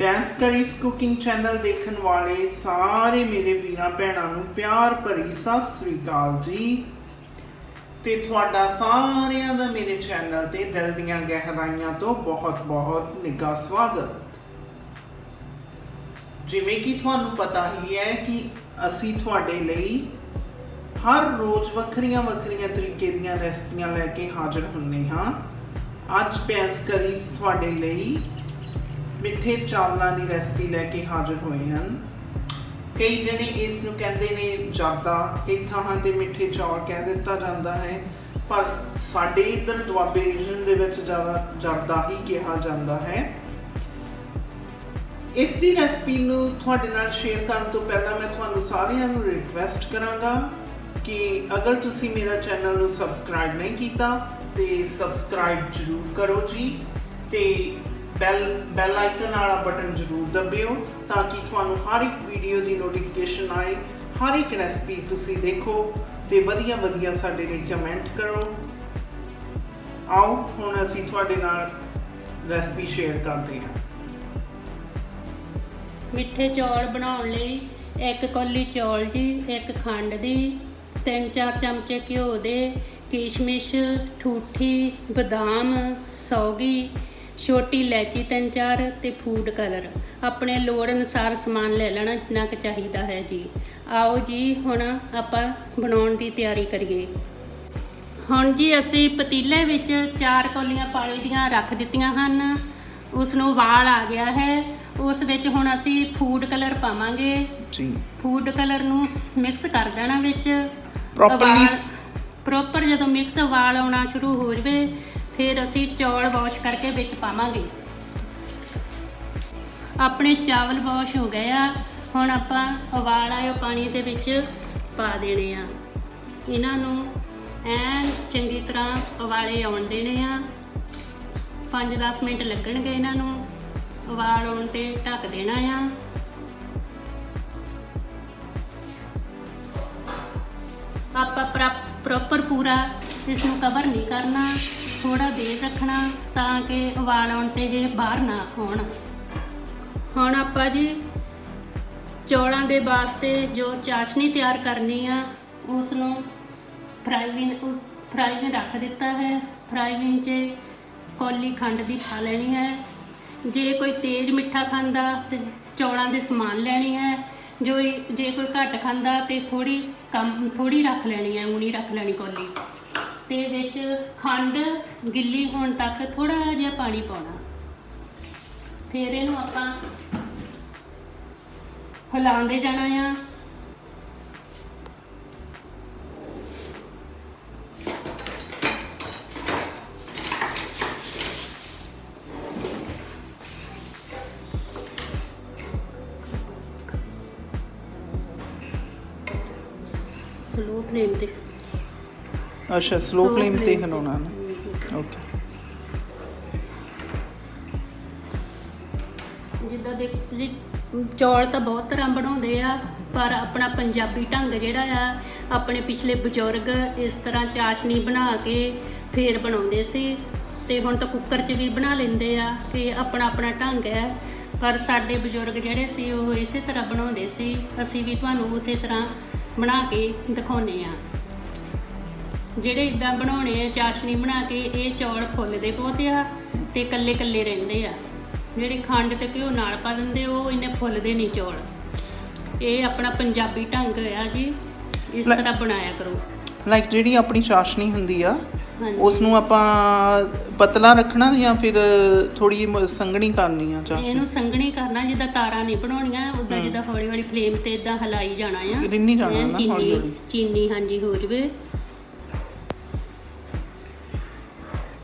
Bains crease cooking channel ਦੇਖਣ ਵਾਲੇ ਸਾਰੇ ਮੇਰੇ ਵੀਰਾਂ ਭੈਣਾਂ ਨੂੰ ਪਿਆਰ ਭਰੀ ਸਤਿ ਸ੍ਰੀ ਅਕਾਲ ਜੀ। ਤੇ ਤੁਹਾਡਾ ਸਾਰਿਆਂ ਦਾ ਮੇਰੇ ਚੈਨਲ ਤੇ ਦਿਲ ਦੀਆਂ ਗਹਿਰਾਈਆਂ ਤੋਂ ਬਹੁਤ-ਬਹੁਤ ਨਿੱਘਾ ਸਵਾਗਤ। ਜਿਵੇਂ ਕਿ ਤੁਹਾਨੂੰ ਪਤਾ ਹੀ ਹੈ ਕਿ ਅਸੀਂ ਤੁਹਾਡੇ ਲਈ ਹਰ ਰੋਜ਼ ਵੱਖਰੀਆਂ ਵੱਖਰੀਆਂ ਤਰੀਕੇ ਦੀਆਂ ਰੈਸਪੀਆਂ ਲੈ ਕੇ ਹਾਜ਼ਰ ਹੁੰਨੇ ਹਾਂ। ਅੱਜ ਪੈਂਸ ਕਰੀਸ ਤੁਹਾਡੇ ਲਈ ਮਿੱਠੇ ਚਾਵਲਾਂ ਦੀ ਰੈਸਪੀ ਲੈ ਕੇ ਹਾਜ਼ਰ ਹੋਏ ਹਨ। ਕਈ ਜਣੇ ਇਸ ਨੂੰ ਕਹਿੰਦੇ ਨੇ ਜਾਦਾ, ਕਈ ਥਾਂ ਤੇ ਮਿੱਠੇ ਚੌਲ ਕਹਿ ਦਿੱਤਾ ਜਾਂਦਾ ਹੈ, ਪਰ ਸਾਡੇ ਇਧਰ ਦੁਆਬੇ ਰੀਜਨ ਦੇ ਵਿੱਚ ਜ਼ਿਆਦਾ ਜਰਦਾ ਹੀ ਕਿਹਾ ਜਾਂਦਾ ਹੈ। ਇਸ ਦੀ ਰੈਸਪੀ ਨੂੰ ਤੁਹਾਡੇ ਨਾਲ ਸ਼ੇਅਰ ਕਰਨ ਤੋਂ ਪਹਿਲਾਂ ਮੈਂ ਤੁਹਾਨੂੰ ਸਾਰਿਆਂ ਨੂੰ ਰਿਕਵੈਸਟ ਕਰਾਂਗਾ ਕਿ ਅਗਰ ਤੁਸੀਂ ਮੇਰਾ ਚੈਨਲ ਨੂੰ ਸਬਸਕ੍ਰਾਈਬ ਨਹੀਂ ਕੀਤਾ, ਤੇ ਸਬਸਕ੍ਰਾਈਬ ਜ਼ਰੂਰ ਕਰੋ ਜੀ, ਤੇ ਬੈਲ ਬੈਲ ਆਈਕਨ ਵਾਲਾ ਬਟਨ ਜ਼ਰੂਰ ਦਬਿਓ ਤਾਂ ਕਿ ਤੁਹਾਨੂੰ ਹਰ ਇੱਕ ਵੀਡੀਓ ਦੀ ਨੋਟੀਫਿਕੇਸ਼ਨ ਆਏ, ਹਰ ਇੱਕ ਰੈਸਪੀ ਤੁਸੀਂ ਦੇਖੋ ਤੇ ਵਧੀਆ ਵਧੀਆ ਸਾਡੇ ਲਈ ਕਮੈਂਟ ਕਰੋ। ਆਓ, ਹੁਣ ਅਸੀਂ ਤੁਹਾਡੇ ਨਾਲ ਰੈਸਪੀ ਸ਼ੇਅਰ ਕਰਦੇ ਹਾਂ। ਮਿੱਠੇ ਚੌਲ ਬਣਾਉਣ ਲਈ ਇੱਕ ਕੌਲੀ ਚੌਲ ਜੀ, ਇੱਕ ਖੰਡ ਦੀ, ਤਿੰਨ ਚਾਰ ਚਮਚੇ ਘਿਓ ਦੇ, ਕਿਸ਼ਮਿਸ਼, ਠੂਠੀ, ਬਦਾਮ, ਸੌਗੀ ਛੋਟੀ ਇਲਾਇਚੀ ਤਿੰਨ ਚਾਰ ਤੇ ਫੂਡ ਕਲਰ। ਆਪਣੇ ਲੋੜ ਅਨੁਸਾਰ ਸਮਾਨ ਲੈ ਲੈਣਾ ਜਿੰਨਾ ਕੁ ਚਾਹੀਦਾ ਹੈ ਜੀ। ਆਓ ਜੀ ਹੁਣ ਆਪਾਂ ਬਣਾਉਣ ਦੀ ਤਿਆਰੀ ਕਰੀਏ। ਹੁਣ ਜੀ ਅਸੀਂ ਪਤੀਲੇ ਵਿੱਚ ਚਾਰ ਕੌਲੀਆਂ ਪਾਣੀ ਦੀਆਂ ਰੱਖ ਦਿੱਤੀਆਂ ਹਨ। ਉਸ ਨੂੰ ਉਬਾਲ ਆ ਗਿਆ ਹੈ। ਉਸ ਵਿੱਚ ਹੁਣ ਅਸੀਂ ਫੂਡ ਕਲਰ ਪਾਵਾਂਗੇ। ਜੀ। ਫੂਡ ਕਲਰ ਨੂੰ ਮਿਕਸ ਕਰ ਦੇਣਾ ਵਿੱਚ। Properly ਪ੍ਰੋਪਰ ਜਦੋਂ ਮਿਕਸ ਉਬਾਲ ਆਉਣਾ ਸ਼ੁਰੂ ਹੋ ਜਵੇ ਫਿਰ ਅਸੀਂ ਚੌਲ ਵਾਸ਼ ਕਰਕੇ ਵਿੱਚ ਪਾਵਾਂਗੇ। ਆਪਣੇ ਚਾਵਲ ਵਾਸ਼ ਹੋ ਗਏ ਆ, ਹੁਣ ਆਪਾਂ ਉਬਾਲ ਆਇਓ ਪਾਣੀ ਦੇ ਵਿੱਚ ਪਾ ਦੇਣੇ ਆ। ਇਹਨਾਂ ਨੂੰ ਐਨ ਚੰਗੀ ਤਰ੍ਹਾਂ ਉਬਾਲੇ ਆਉਣ ਦੇਣੇ ਆ। 5-10 ਮਿੰਟ ਲੱਗਣਗੇ ਇਹਨਾਂ ਨੂੰ, ਉਬਾਲ ਆਉਣ ਤੇ ਢੱਕ ਦੇਣਾ ਆ। ਆਪਾਂ ਪ੍ਰੋਪਰ ਪੂਰਾ ਇਸ ਨੂੰ ਕਵਰ ਨਹੀਂ ਕਰਨਾ। ਥੋੜਾ ਦੇਰ ਰੱਖਣਾ ਤਾਂ ਕਿ ਉਬਾਲ ਆਉਣ ਤੇ ਇਹ ਬਾਹਰ ਨਾ ਹੋਣ ਹੁਣ ਆਪਾਂ ਜੀ ਚੌਲਾਂ ਦੇ ਵਾਸਤੇ ਜੋ ਚਾਸ਼ਨੀ ਤਿਆਰ ਕਰਨੀ ਆ ਉਸ ਨੂੰ ਫਰਾਈਵਿਨ, ਉਸ ਫਰਾਈਵਿਨ ਰੱਖ ਦਿੱਤਾ ਹੈ। ਫਰਾਈਵਿਨ 'ਚ ਕੌਲੀ ਖੰਡ ਦੀ ਪਾ ਲੈਣੀ ਹੈ। ਜੇ ਕੋਈ ਤੇਜ਼ ਮਿੱਠਾ ਖਾਂਦਾ ਤੇ ਚੌਲਾਂ ਦੇ ਸਮਾਨ ਲੈਣੀ ਹੈ। ਜੋ ਜੇ ਕੋਈ ਘੱਟ ਖਾਂਦਾ ਤੇ ਥੋੜੀ ਕੰਮ ਥੋੜੀ ਰੱਖ ਲੈਣੀ ਹੈ ਉਂਗਲੀ ਰੱਖ ਲੈਣੀ ਕੌਲੀ। ਤੇ ਵਿੱਚ ਖੰਡ, ਗਿੱਲੀ ਹੋਣ ਤੱਕ ਥੋੜਾ ਜਿਹਾ ਪਾਣੀ ਪਾਉਣਾ। ਫਿਰ ਇਹਨੂੰ ਆਪਾਂ ਹਿਲਾਉਂਦੇ ਜਾਣਾ ਆ। ਸਲੋ ਫਲੇਮ ਤੇ ਅੱਛਾ ਸਲੋ ਫਲੇਮ ਤੇ। ਹਲਾਉਣਾ ਨਾ ਓਕੇ ਜਿੱਦਾਂ ਦੇ ਜੀ ਚੌਲ ਤਾਂ ਬਹੁਤ ਤਰ੍ਹਾਂ ਬਣਾਉਂਦੇ ਆ ਪਰ ਆਪਣਾ ਪੰਜਾਬੀ ਢੰਗ ਜਿਹੜਾ ਆ ਆਪਣੇ ਪਿਛਲੇ ਬਜ਼ੁਰਗ ਇਸ ਤਰ੍ਹਾਂ ਚਾਸ਼ਨੀ ਬਣਾ ਕੇ ਫੇਰ ਬਣਾਉਂਦੇ ਸੀ ਤੇ ਹੁਣ ਤਾਂ ਕੁੱਕਰ 'ਚ ਵੀ ਬਣਾ ਲੈਂਦੇ ਆ ਕਿ ਆਪਣਾ ਆਪਣਾ ਢੰਗ ਹੈ। ਪਰ ਸਾਡੇ ਬਜ਼ੁਰਗ ਜਿਹੜੇ ਸੀ ਉਹ ਇਸੇ ਤਰ੍ਹਾਂ ਬਣਾਉਂਦੇ ਸੀ ਅਸੀਂ ਵੀ ਤੁਹਾਨੂੰ ਉਸੇ ਤਰ੍ਹਾਂ ਬਣਾ ਕੇ ਦਿਖਾਉਨੇ ਆ। ਜਿਹੜੇ ਇਦਾਂ ਬਣਾਉਣੇ ਆ ਚਾਸ਼ਨੀ ਬਣਾ ਕੇ ਇਹ ਚੌਲ ਫੁੱਲਦੇ ਬਹੁਤ ਆ ਤੇ ਕੱਲੇ ਕੱਲੇ ਰਹਿੰਦੇ ਆ। ਜਿਹੜੇ ਖੰਡ ਤੇ ਘਿਓ ਨਾਲ ਪਾ ਦਿੰਦੇ ਉਹ ਇਹਨੇ ਫੁੱਲਦੇ ਨਹੀਂ ਚੌਲ। ਇਹ ਆਪਣਾ ਪੰਜਾਬੀ ਢੰਗ ਆ ਜੀ। ਇਸ ਤਰ੍ਹਾਂ ਬਣਾਇਆ ਕਰੋ। ਲਾਈਕ ਜਿਹੜੀ ਆਪਣੀ ਚਾਸ਼ਨੀ ਹੁੰਦੀ ਆ ਉਸ ਨੂੰ ਆਪਾਂ ਪਤਲਾ ਰੱਖਣਾ ਜਾਂ ਫਿਰ ਥੋੜੀ ਸੰਘਣੀ ਕਰਨੀ ਆ ਚਾਸ਼ਨੀ? ਇਹਨੂੰ ਸੰਘਣੀ ਕਰਨਾ ਜਿੱਦਾਂ ਤਾਰਾਂ ਨਹੀਂ ਬਣਾਉਣੀਆਂ ਉਦਾਂ। ਜਿੱਦਾਂ ਹੌਲੀ ਹੌਲੀ ਫਲੇਮ ਤੇ ਇਦਾਂ ਹਲਾਈ ਜਾਣਾ ਆ। ਰਿੰਨੀ ਜਾਣਾ ਨਾ ਹੌਲੀ ਚੀਨੀ ਹਾਂਜੀ ਹੋ ਜਵੇ।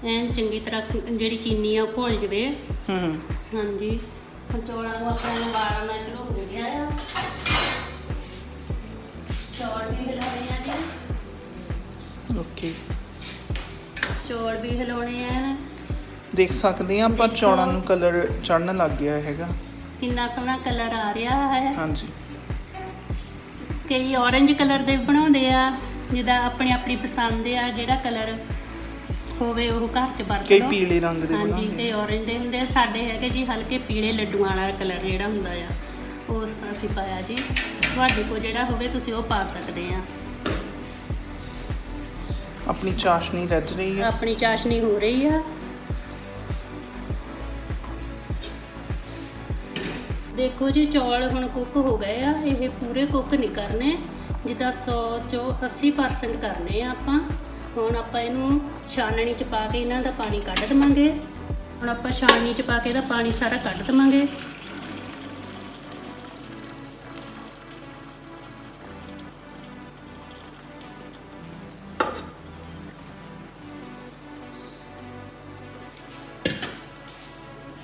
ਐਨ ਚੰਗੀ ਤਰ੍ਹਾਂ ਜਿਹੜੀ ਚੀਨੀ ਆ ਉਹ ਘੁਲ ਜਵੇ। ਹੂੰ ਹਾਂਜੀ। ਹੁਣ ਚੌਲਾਂ ਨੂੰ ਆਪਾਂ ਨੂੰ ਵਾਰਨਾ ਸ਼ੁਰੂ ਹੋ ਗਿਆ ਆ। ਚੌਲ ਵੀ ਹਿਲਾਉਣੇ ਆ ਜੀ। ਓਕੇ। ਚੌਲ ਵੀ ਹਿਲਾਉਣੇ ਆ। ਦੇਖ ਸਕਦੇ ਆ ਆਪਾਂ। ਚੌਲਾਂ ਨੂੰ ਕਲਰ ਚੜਨ ਲੱਗ ਗਿਆ ਹੈਗਾ। ਕਿੰਨਾ ਸੋਹਣਾ ਕਲਰ ਆ ਰਿਹਾ ਹੈ। ਹਾਂਜੀ। ਕਈ orange ਕਲਰ ਦੇ ਬਣਾਉਂਦੇ ਆ। ਜਿਹਦਾ ਆਪਣੀ ਆਪਣੀ ਪਸੰਦ ਆ ਜਿਹੜਾ ਕਲਰ। ਹੋਵੇ ਉਹ ਘਰ ਚ ਵਰਤ ਕਈ ਲਓ ਪੀਲੇ ਰੰਗ ਦੇ ਹਾਂਜੀ ਤੇ orange ਦੇ ਹੁੰਦੇ ਆ। ਸਾਡੇ ਹੈਗੇ ਜੀ ਹਲਕੇ ਪੀਲੇ ਲੱਡੂਆਂ ਵਾਲਾ ਕਲਰ ਜਿਹੜਾ ਹੁੰਦਾ ਆ ਉਹ ਅਸੀਂ ਪਾਇਆ ਜੀ। ਤੁਹਾਡੇ ਕੋਲ ਜਿਹੜਾ ਹੋਵੇ ਤੁਸੀਂ ਉਹ ਪਾ ਸਕਦੇ ਆ। ਆਪਣੀ ਚਾਸ਼ਨੀ ਰੱਜ ਰਹੀ ਹੈ। ਆਪਣੀ ਚਾਸ਼ਨੀ ਹੋ ਰਹੀ ਆ। ਦੇਖੋ ਜੀ ਚੌਲ ਹੁਣ ਕੁੱਕ ਹੋ ਗਏ ਆ। ਇਹ ਪੂਰੇ ਕੁੱਕ ਨਹੀਂ ਕਰਨੇ। ਜਿੱਦਾਂ 100 ਚੋਂ 80% ਕਰਨੇ ਆ ਆਪਾਂ। ਹੁਣ ਆਪਾਂ ਇਹਨੂੰ ਛਾਨਣੀ ਚ ਪਾ ਕੇ ਇਹਨਾਂ ਦਾ ਪਾਣੀ ਕੱਢ ਦਵਾਂਗੇ। ਹੁਣ ਆਪਾਂ ਛਾਨਣੀ ਚ ਪਾ ਕੇ ਇਹਦਾ ਪਾਣੀ ਸਾਰਾ ਕੱਢ ਦਵਾਂਗੇ।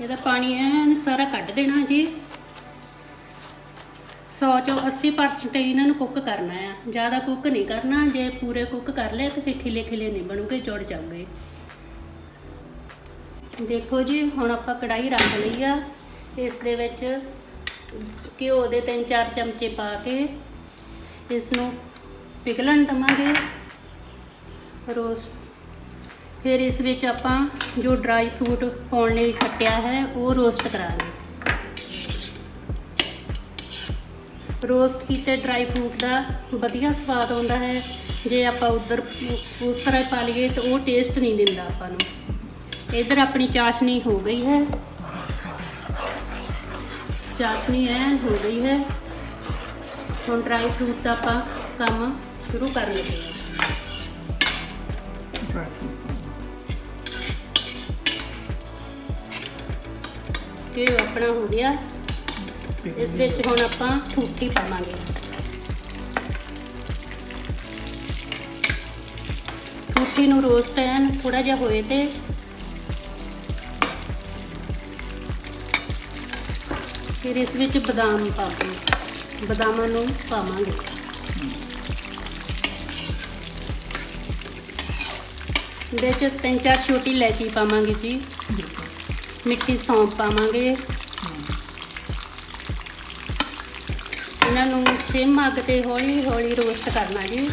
ਇਹਦਾ ਪਾਣੀ ਐਨ ਸਾਰਾ ਕੱਢ ਦੇਣਾ ਜੀ। 100 ਚੋਂ 80% ਇਹਨਾਂ ਨੂੰ ਕੁੱਕ ਕਰਨਾ ਆ। ਜ਼ਿਆਦਾ ਕੁੱਕ ਨਹੀਂ ਕਰਨਾ, ਜੇ ਪੂਰੇ ਕੁੱਕ ਕਰ ਲਏ ਤਾਂ ਫਿਰ ਖਿਲੇ ਖਿਲੇ ਨਹੀਂ ਬਣੂਗੇ, ਜੁੜ ਜਾਊਗੇ। ਦੇਖੋ ਜੀ, ਹੁਣ ਆਪਾਂ ਕੜਾਈ ਰੱਖ ਲਈ ਆ। ਇਸ ਦੇ ਵਿੱਚ ਘਿਓ ਦੇ ਤਿੰਨ ਚਾਰ ਚਮਚੇ ਪਾ ਕੇ ਇਸ ਨੂੰ ਪਿਘਲਣ ਦਵਾਂਗੇ। ਰੋਸ ਫਿਰ ਇਸ ਵਿੱਚ ਆਪਾਂ ਜੋ ਡਰਾਈ ਫਰੂਟ ਪਾਉਣ ਲਈ ਕੱਟਿਆ ਹੈ, ਉਹ ਰੋਸਟ ਕਰਾਂਗੇ ਰੋਸਟ ਕੀਤੇ ਡਰਾਈ ਫਰੂਟ ਦਾ ਵਧੀਆ ਸਵਾਦ ਆਉਂਦਾ ਹੈ। ਜੇ ਆਪਾਂ ਉਧਰ ਉਸ ਤਰ੍ਹਾਂ ਪਾ ਲਈਏ ਤਾਂ ਉਹ ਟੇਸਟ ਨਹੀਂ ਦਿੰਦਾ ਆਪਾਂ ਨੂੰ। ਇਧਰ ਆਪਣੀ ਚਾਸ਼ਨੀ ਹੋ ਗਈ ਹੈ। ਚਾਸ਼ਨੀ ਐਨ ਹੋ ਗਈ ਹੈ। ਹੁਣ ਡਰਾਈ ਫਰੂਟ ਦਾ ਆਪਾਂ ਕੰਮ ਸ਼ੁਰੂ ਕਰ ਲਈਏ ਕਿ ਆਪਣਾ ਹੋ ਗਿਆ। ਇਸ ਵਿੱਚ ਹੁਣ ਆਪਾਂ ਠੂਠੀ ਪਾਵਾਂਗੇ। ਠੂਠੀ ਨੂੰ ਰੋਸਟ ਐਨ ਥੋੜਾ ਜਿਹਾ ਹੋਏ ਤੇ ਫਿਰ ਇਸ ਵਿੱਚ ਬਦਾਮ ਪਾਵਾਂਗੇ ਬਦਾਮਾਂ ਨੂੰ ਪਾਵਾਂਗੇ। ਇਹਦੇ ਚ ਤਿੰਨ ਚਾਰ ਛੋਟੀ ਇਲਾਇਚੀ ਪਾਵਾਂਗੇ ਜੀ। ਮਿੱਠੀ ਸੌਂਫ ਪਾਵਾਂਗੇ। ਇਹਨਾਂ ਨੂੰ ਸਿਮ ਅੱਗ ਤੇ ਹੌਲੀ ਹੌਲੀ ਰੋਸਟ ਕਰਨਾ ਜੀ।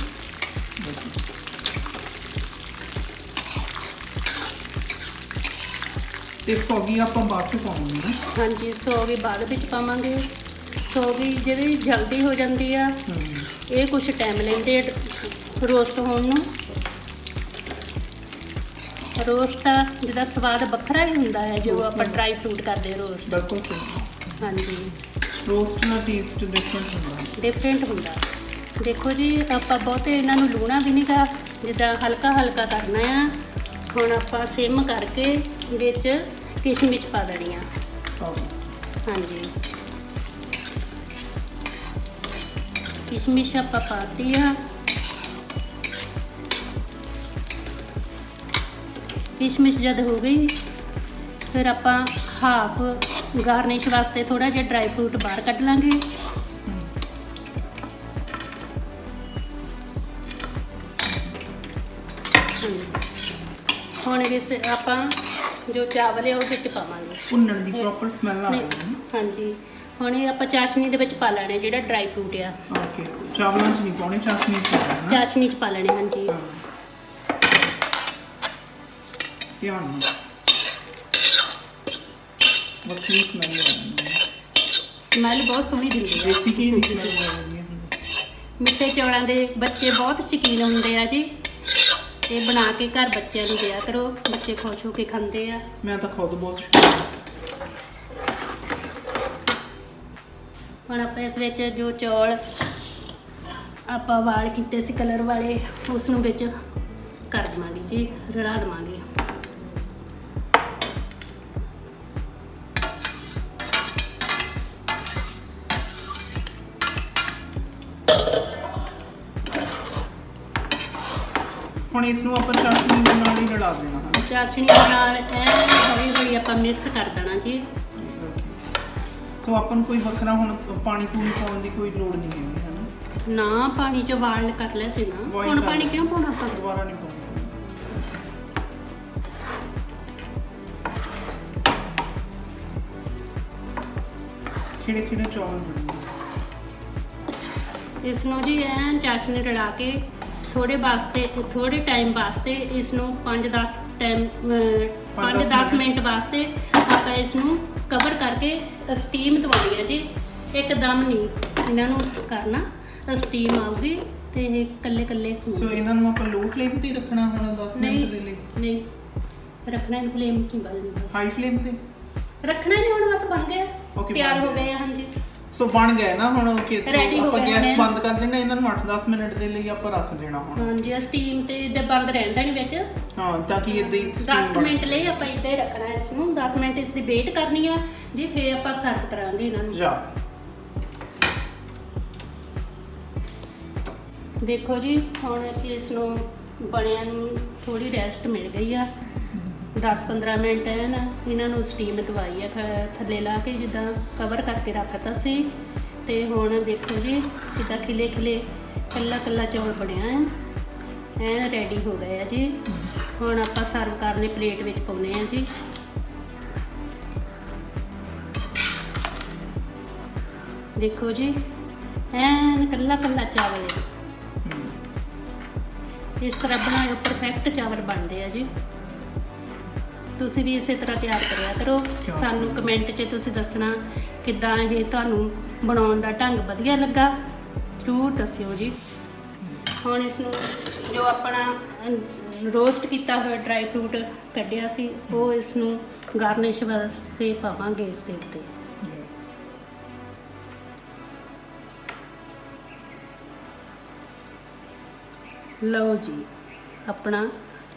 ਤੇ ਸੌਗੀ ਆਪਾਂ ਬਾਅਦ ਚ ਪਾਉਣੀ ਹੈ ਹਾਂਜੀ ਸੌ ਵੀ ਬਾਅਦ ਵਿੱਚ ਪਾਵਾਂਗੇ। ਸੌ ਵੀ ਜਿਹੜੀ ਜਲਦੀ ਹੋ ਜਾਂਦੀ ਆ ਇਹ ਕੁਝ ਟਾਈਮ ਲੈਂਦੇ ਰੋਸਟ ਹੋਣ ਨੂੰ। ਰੋਸਟ ਦਾ ਜਿਹਦਾ ਸਵਾਦ ਵੱਖਰਾ ਹੀ ਹੁੰਦਾ ਹੈ ਜੋ ਆਪਾਂ ਡਰਾਈ ਫਰੂਟ ਕਰਦੇ ਰੋਸਟ ਬਿਲਕੁਲ ਹਾਂਜੀ। ਰੋਸਟ ਦਾ ਟੇਸਟ ਡਿਫਰੈਂਟ ਹੁੰਦਾ। ਡਿਫਰੈਂਟ ਹੁੰਦਾ। ਦੇਖੋ ਜੀ ਆਪਾਂ ਬਹੁਤੇ ਇਹਨਾਂ ਨੂੰ ਲੂਣਾ ਵੀ ਨਹੀਂਗਾ ਜਿੱਦਾਂ ਹਲਕਾ ਹਲਕਾ ਕਰਨਾ ਆ। ਹੁਣ ਆਪਾਂ ਸਿਮ ਕਰਕੇ ਵਿੱਚ ਕਿਸ਼ਮਿਸ਼ ਪਾ ਦੇਣੀ ਆ। ਹਾਂਜੀ। ਕਿਸ਼ਮਿਸ਼ ਆਪਾਂ ਪਾਤੀ ਆ। ਕਿਸ਼ਮਿਸ਼ ਜਦ ਹੋ ਗਈ ਫਿਰ ਆਪਾਂ ਹਾਫ ਗਾਰਨਿਸ਼ ਵਾਸਤੇ ਥੋੜਾ ਜਿਹਾ ਡਰਾਈ ਫਰੂਟ ਬਾਹਰ ਕੱਢ ਲਾਂਗੇ। ਹੁਣ ਇਸ ਆਪਾਂ ਜੋ ਚਾਵਲ ਹੈ ਉਹ ਵਿੱਚ ਪਾਵਾਂਗੇ। ਭੁੰਨਣ ਦੀ ਪ੍ਰੋਪਰ ਸਮੈਲ ਆ ਰਹੀ ਹਾਂਜੀ। ਹੁਣ ਇਹ ਆਪਾਂ ਚਾਸ਼ਨੀ ਦੇ ਵਿੱਚ ਪਾ ਲੈਣੇ ਜਿਹੜਾ ਡਰਾਈ ਫਰੂਟ ਆ। ਹੈ ਓਕੇ ਚਾਵਲਾਂ ਚ ਨਹੀਂ ਪਾਉਣੇ ਚਾਸ਼ਨੀ ਚ ਪਾਉਣਾ ਚਾਸ਼ਨੀ ਚ ਪਾ ਲੈਣੇ ਹਾਂਜੀ। ਹਾਂ। ਧਿਆਨ ਨਾਲ। ਵੱਖਰੀ ਸਮੈਲ ਹੈ। ਬਹੁਤ ਸੋਹਣੀ ਦਿੰਦੀ ਆ। ਦੇਸੀ ਘੀ ਦੀ ਸਮੈਲ ਆ ਰਹੀ ਹੈ ਮਿੱਠੇ ਚੌਲਾਂ ਦੇ ਬੱਚੇ ਬਹੁਤ ਸ਼ੌਕੀਨ ਹੁੰਦੇ ਆ ਜੀ। ਇਹ ਬਣਾ ਕੇ ਘਰ ਬੱਚਿਆਂ ਨੂੰ ਦਿਆ ਕਰੋ। ਬੱਚੇ ਖੁਸ਼ ਹੋ ਕੇ ਖਾਂਦੇ ਆ। ਮੈਂ ਤਾਂ ਖੁਦ ਬਹੁਤ ਸ਼ੌਕੀਨ ਹਾਂ। ਹੁਣ ਆਪਾਂ ਇਸ ਵਿੱਚ ਜੋ ਚੌਲ ਆਪਾਂ ਵਾਲ ਕੀਤੇ ਸੀ ਕਲਰ ਵਾਲੇ ਉਸ ਨੂੰ ਵਿੱਚ ਕਰ ਦਵਾਂਗੇ ਜੀ ਰਲਾ ਦਵਾਂਗੇ। ਹੁਣ ਇਸ ਨੂੰ ਆਪਾਂ ਚਾਸ਼ਨੀ ਦੇ ਨਾਲ ਹੀ ਰਲਾ ਦੇਣਾ। ਹੈ ਚਾਸ਼ਣੀ ਦੇ ਨਾਲ ਐ ਹੌਲੀ ਹੌਲੀ ਆਪਾਂ ਮਿਕਸ ਕਰ ਦੇਣਾ ਜੀ। ਸੋ ਆਪਾਂ ਨੂੰ ਕੋਈ ਵੱਖਰਾ ਹੁਣ ਪਾਣੀ ਪੂਣੀ ਪਾਉਣ ਦੀ ਕੋਈ ਲੋੜ ਨਹੀਂ ਹੈਗੀ ਹੈ ਨਾ? ਨਾ ਪਾਣੀ ਚ ਵਾਲ ਕਰ ਲਿਆ ਸੀ ਨਾ। Boil ਹੁਣ ਕਰ ਪਾਣੀ ਲਿਆ। ਕਿਉਂ ਪਾਉਣਾ ਆਪਾਂ? ਦੁਬਾਰਾ ਨਹੀਂ ਪਾਉਣੀ। ਖਿੜੇ ਖਿੜੇ ਚੌਲ ਇਸ ਨੂੰ ਜੀ ਐਨ ਚਾਸ਼ਨੀ ਰਲਾ ਕੇ ਥੋੜੇ ਵਾਸਤੇ ਥੋੜੇ ਟਾਈਮ ਵਾਸਤੇ ਇਸ ਨੂੰ 5-10 ਟਾਈਮ ਪੰਜ ਦਸ 5-10 ਮਿੰਟ। ਵਾਸਤੇ ਆਪਾਂ ਇਸ ਨੂੰ ਕਵਰ ਕਰਕੇ ਸਟੀਮ ਦਵਾਉਣੀ ਹੈ ਜੀ। ਇੱਕਦਮ ਨਹੀਂ ਇਹਨਾਂ ਨੂੰ ਕਰਨਾ ਸਟੀਮ ਆਊਗੀ ਤੇ ਇਹ ਕੱਲੇ ਕੱਲੇ ਸੋ ਇਹਨਾਂ ਨੂੰ ਆਪਾਂ ਲੋ ਫਲੇਮ ਤੇ ਰੱਖਣਾ ਹੁਣ 10 ਨਹੀਂ ਮਿੰਟ ਦੇ ਲਈ? ਨਹੀਂ ਰੱਖਣਾ ਇਹਨੂੰ ਫਲੇਮ ਤੇ ਬਲਣੀ ਬਸ। ਹਾਈ ਫਲੇਮ ਤੇ? ਰੱਖਣਾ ਨਹੀਂ ਹੁਣ ਬਸ ਬਣ ਗਿਆ। ਤਿਆਰ ਹੋ। ਗਏ ਹਾਂਜੀ। ਸੋ ਬਣ ਗਿਆ ਨਾ ਹੁਣ Ready ਹੋ ਆਪਾਂ ਗਏ ਗੈਸ ਨੇ। ਬੰਦ ਕਰ ਦੇਣਾ ਇਹਨਾਂ ਨੂੰ 8-10 ਮਿੰਟ ਦੇ ਲਈ ਆਪਾਂ ਰੱਖ ਦੇਣਾ ਹੁਣ। ਹਾਂਜੀ ਸਟੀਮ ਤੇ ਦੇ ਬੰਦ ਰਹਿੰਦਾ ਨਹੀਂ ਵਿੱਚ। ਹਾਂ ਤਾਂ ਕਿ ਇਦਾਂ ਹੀ 10 steam ਬਣ- ਮਿੰਟ ਲਈ ਆਪਾਂ ਇੱਦਾਂ ਹੀ ਰੱਖਣਾ ਇਸ ਨੂੰ। 10 ਮਿੰਟ ਇਸ ਦੀ ਵੇਟ ਕਰਨੀ ਆ ਜੀ ਫੇਰ ਆਪਾਂ ਸਰਵ ਕਰਾਂਗੇ ਇਹਨਾਂ ਨੂੰ। ਜਾ। ਦੇਖੋ ਜੀ ਹੁਣ ਇਸ ਨੂੰ ਬਣਿਆ ਨੂੰ ਥੋੜੀ ਰੈਸਟ ਮਿਲ ਗਈ ਆ। 10-15 ਮਿੰਟ ਹੈ ਨਾ, ਇਹਨਾਂ ਨੂੰ ਸਟੀਮ ਦਵਾਈ ਆ, ਥ- ਥੱਲੇ ਲਾ ਕੇ ਜਿੱਦਾਂ ਕਵਰ ਕਰਕੇ ਰੱਖਤਾ ਸੀ। ਤੇ ਹੁਣ ਦੇਖੋ ਜੀ, ਕਿੱਦਾਂ ਖਿਲੇ ਖਿਲੇ ਕੱਲਾ ਕੱਲਾ ਚੌਲ ਬਣਿਆ ਹੈ। ਐਨ ਰੈਡੀ ਹੋ ਗਏ ਆ ਜੀ। ਹੁਣ ਆਪਾਂ ਸਰਵ ਕਰਨੇ ਪਲੇਟ ਵਿੱਚ ਪਾਉਨੇ ਆ ਜੀ। ਦੇਖੋ ਜੀ, ਐਨ ਕੱਲਾ ਕੱਲਾ ਚਾਵਲ ਹੈ ਇਸ ਤਰ੍ਹਾਂ ਬਣਾਇਓ ਪਰਫੈਕਟ ਚਾਵਲ ਬਣਦੇ ਆ ਜੀ। ਤੁਸੀਂ ਵੀ ਇਸੇ ਤਰ੍ਹਾਂ ਤਿਆਰ ਕਰਿਆ ਕਰੋ? ਸਾਨੂੰ ਕਮੈਂਟ 'ਚ ਤੁਸੀਂ ਦੱਸਣਾ ਕਿੱਦਾਂ ਇਹ ਤੁਹਾਨੂੰ ਬਣਾਉਣ ਦਾ ਢੰਗ ਵਧੀਆ ਲੱਗਾ। ਜ਼ਰੂਰ ਦੱਸਿਓ ਜੀ। ਹੁਣ ਇਸ ਨੂੰ ਜੋ ਆਪਣਾ ਰੋਸਟ ਕੀਤਾ ਹੋਇਆ ਡਰਾਈ ਫਰੂਟ ਕੱਢਿਆ ਸੀ ਉਹ ਇਸ ਨੂੰ ਗਾਰਨਿਸ਼ ਵਾਸਤੇ ਪਾਵਾਂਗੇ ਇਸ ਦੇ ਉੱਤੇ। ਲਓ ਜੀ ਆਪਣਾ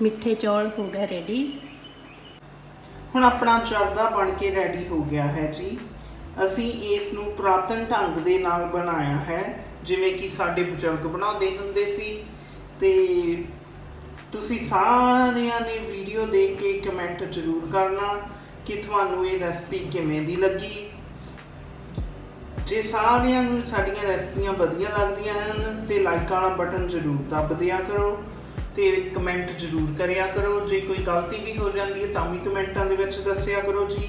ਮਿੱਠੇ ਚੌਲ ਹੋ ਗਏ ਰੈਡੀ ਹੁਣ ਆਪਣਾ ਚਰਦਾ ਬਣ ਕੇ ਰੈਡੀ ਹੋ ਗਿਆ ਹੈ ਜੀ। ਅਸੀਂ ਇਸ ਨੂੰ ਪੁਰਾਤਨ ਢੰਗ ਦੇ ਨਾਲ ਬਣਾਇਆ ਹੈ, ਜਿਵੇਂ ਕਿ ਸਾਡੇ ਬਜ਼ੁਰਗ ਬਣਾਉਂਦੇ ਹੁੰਦੇ ਸੀ। ਤੇ ਤੁਸੀਂ ਸਾਰਿਆਂ ਨੇ ਵੀਡੀਓ ਦੇਖ ਕੇ ਕਮੈਂਟ ਜ਼ਰੂਰ ਕਰਨਾ ਕਿ ਤੁਹਾਨੂੰ ਇਹ ਰੈਸਪੀ ਕਿਵੇਂ ਦੀ ਲੱਗੀ। ਜੇ ਸਾਰਿਆਂ ਨੂੰ ਸਾਡੀਆਂ ਰੈਸਪੀਆਂ ਵਧੀਆ ਲੱਗਦੀਆਂ ਹਨ, ਤੇ ਲਾਈਕ ਵਾਲਾ ਬਟਨ ਜ਼ਰੂਰ ਦੱਬ ਦਿਆ ਕਰੋ। ਤੇ ਕਮੈਂਟ ਜ਼ਰੂਰ ਕਰਿਆ ਕਰੋ। ਜੇ ਕੋਈ ਗਲਤੀ ਵੀ ਹੋ ਜਾਂਦੀ ਹੈ ਤਾਂ ਵੀ ਕਮੈਂਟਾਂ ਦੇ ਵਿੱਚ ਦੱਸਿਆ ਕਰੋ ਜੀ।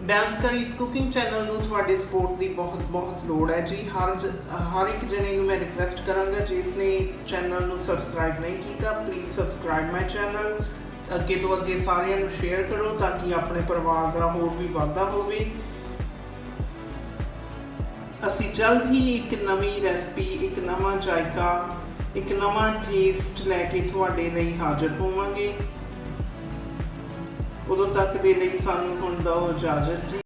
ਡਾਂਸ ਕਰੀਸ ਕੁਕਿੰਗ ਚੈਨਲ ਨੂੰ ਤੁਹਾਡੇ ਸਪੋਰਟ ਦੀ ਬਹੁਤ ਬਹੁਤ ਲੋੜ ਹੈ ਜੀ। ਹਰ ਜ- ਹਰ ਇੱਕ ਜਣੇ ਨੂੰ ਮੈਂ ਰਿਕਵੈਸਟ ਕਰਾਂਗਾ ਜਿਸ ਨੇ ਚੈਨਲ ਨੂੰ ਸਬਸਕ੍ਰਾਈਬ ਨਹੀਂ ਕੀਤਾ ਪਲੀਜ਼ ਸਬਸਕ੍ਰਾਈਬ ਮਾਈ ਚੈਨਲ ਅੱਗੇ ਤੋਂ ਅੱਗੇ ਸਾਰਿਆਂ ਨੂੰ ਸ਼ੇਅਰ ਕਰੋ ਤਾਂ ਕਿ ਆਪਣੇ ਪਰਿਵਾਰ ਦਾ ਹੋਰ ਵੀ ਵਾਧਾ ਹੋਵੇ। ਅਸੀਂ ਜਲਦ ਹੀ ਇੱਕ ਨਵੀਂ ਰੈਸਪੀ ਇੱਕ ਨਵਾਂ ਜਾਇਕਾ ਇੱਕ ਨਵਾਂ ਟੇਸਟ ਲੈ ਕੇ ਤੁਹਾਡੇ ਲਈ ਹਾਜ਼ਰ ਹੋਵਾਂਗੇ। ਉਦੋਂ ਤੱਕ ਦੇ ਲਈ ਸਾਨੂੰ ਹੁਣ ਦਿਓ ਇਜਾਜ਼ਤ